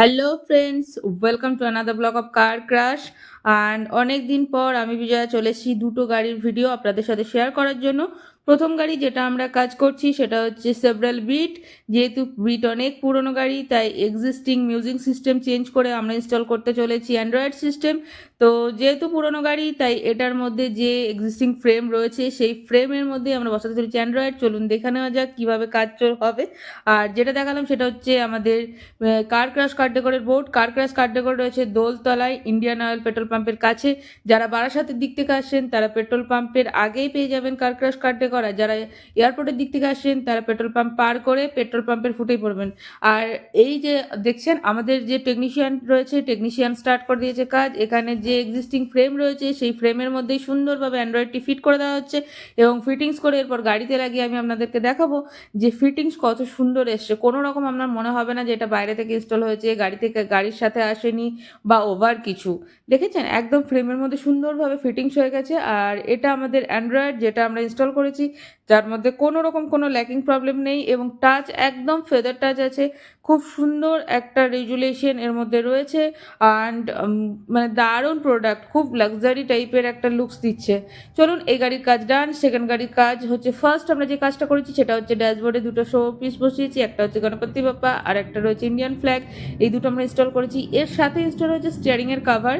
Hello friends welcome to another blog of car crush and অনেক দিন পর আমি বিজয়া চলে এসেছি দুটো গাড়ির ভিডিও আপনাদের সাথে শেয়ার করার জন্য। প্রথম গাড়ি যেটা আমরা কাজ করছি, সেটা হচ্ছে সেভারাল বিট যেহেতু বিট অনেক পুরনো গাড়ি, তাই এক্সিস্টিং মিউজিক সিস্টেম চেঞ্জ করে আমরা ইনস্টল করতে চলেছি অ্যান্ড্রয়েড সিস্টেম তো যেহেতু পুরনো গাড়ি, তাই এটার মধ্যে যে এক্সিস্টিং ফ্রেম রয়েছে, সেই ফ্রেমের মধ্যে আমরা বসাতে চলেছি অ্যান্ড্রয়েড চলুন দেখে নেওয়া যাক কীভাবে কাজ হবে। আর যেটা দেখালাম সেটা হচ্ছে আমাদের car crush কার্ডেকরের board car crush car decor রয়েছে দোলতলায় ইন্ডিয়ান অয়েল পেট্রোল পাম্পের কাছে। যারা বারাসাতের দিক থেকে আসছেন, তারা পেট্রোল পাম্পের আগেই পেয়ে যাবেন কার ক্রাশ কার্ডেকর আর যারা এয়ারপোর্টের দিক থেকে আসছেন, তারা পেট্রোল পাম্প পার করে পেট্রোল পাম্পের ফুটেই পড়বেন। আর এই যে দেখছেন, আমাদের যে টেকনিশিয়ান রয়েছে টেকনিশিয়ান স্টার্ট করে দিয়েছে কাজ। এখানে যে এক্সিস্টিং ফ্রেম রয়েছে, সেই ফ্রেমের মধ্যেই সুন্দরভাবে অ্যান্ড্রয়েডটি ফিট করে দেওয়া হচ্ছে এবং ফিটিংস করে এরপর গাড়িতে লাগিয়ে আমি আপনাদেরকে দেখাবো যে ফিটিংস কত সুন্দর এসছে। কোনো রকম আপনার মনে হবে না যে এটা বাইরে থেকে ইনস্টল হয়েছে, গাড়ি থেকে গাড়ির সাথে আসেনি বা ওভার কিছু। দেখেছেন? একদম ফ্রেমের মধ্যে সুন্দরভাবে ফিটিংস হয়ে গেছে আর এটা আমাদের অ্যান্ড্রয়েড যেটা আমরা ইনস্টল করেছি, যার মধ্যে কোনো রকম কোনো ল্যাকিং প্রবলেম নেই এবং টাচ একদম ফেদার টাচ আছে। খুব সুন্দর একটা রেজুলেশন এর মধ্যে রয়েছে অ্যান্ড মানে দারুণ প্রোডাক্ট খুব লাক্সারি টাইপের একটা লুকস দিচ্ছে। চলুন এই গাড়ির কাজ ডান সেকেন্ড গাড়ির কাজ হচ্ছে ফার্স্ট আমরা যে কাজটা করেছি সেটা হচ্ছে ড্যাশবোর্ডে দুটো শো পিস বসিয়েছি, একটা হচ্ছে গণপতি বাপ্পা আর একটা রয়েছে ইন্ডিয়ান ফ্ল্যাগ এই দুটো আমরা ইনস্টল করেছি। এর সাথে ইনস্টল হয়েছে স্টিয়ারিংয়ের কাভার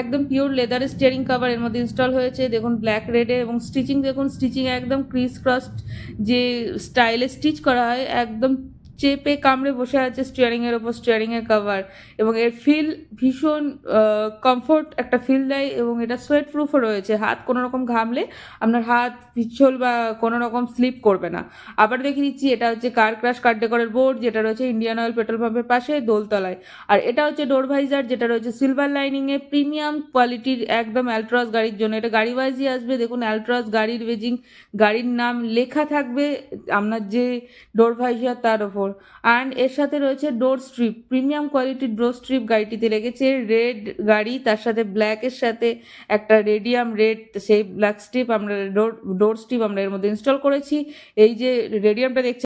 একদম পিওর লেদারের স্টিয়ারিং কাভার এর মধ্যে ইনস্টল হয়েছে। দেখুন ব্ল্যাক রেডে এবং স্টিচিং দেখুন স্টিচিং একদম ক্রিস ক্রস যে স্টাইলে স্টিচ করা হয়, একদম চেপে কামড়ে বসে আছে স্টিয়ারিংয়ের ওপর স্টিয়ারিংয়ের কাভার এবং এর ফিল ভীষণ কমফোর্ট একটা ফিল দেয় এবং এটা সোয়েট প্রুফও রয়েছে। হাত কোনো রকম ঘামলে আপনার হাত পিছল বা কোনো রকম স্লিপ করবে না। আবার দেখে নিচ্ছি, এটা হচ্ছে কার ক্রাশ কার ডেকরের বোর্ড যেটা রয়েছে ইন্ডিয়ান অয়েল পেট্রোল পাম্পের পাশে দোলতলায়। আর এটা হচ্ছে ডোর ভাইজার যেটা রয়েছে সিলভার লাইনিংয়ে প্রিমিয়াম কোয়ালিটির একদম অ্যালট্রস গাড়ির জন্য। এটা গাড়ি ওয়াইজই আসবে। দেখুন অ্যালট্রস গাড়ির বেজিং গাড়ির নাম লেখা থাকবে। আপনার যে ডোর ভাইজার তার ওপর। অ্যান্ড এর সাথে রয়েছে ডোর স্ট্রিপ প্রিমিয়াম কোয়ালিটির ডোর স্ট্রিপ গাড়িটিতে লেগেছে। রেড গাড়ি, তার সাথে ব্ল্যাকের সাথে একটা রেডিয়াম রেড সেই ব্ল্যাক স্ট্রিপ আমরা ডোর ডোর স্ট্রিপ আমরা এর মধ্যে ইনস্টল করেছি। এই যে রেডিয়ামটা দেখছেন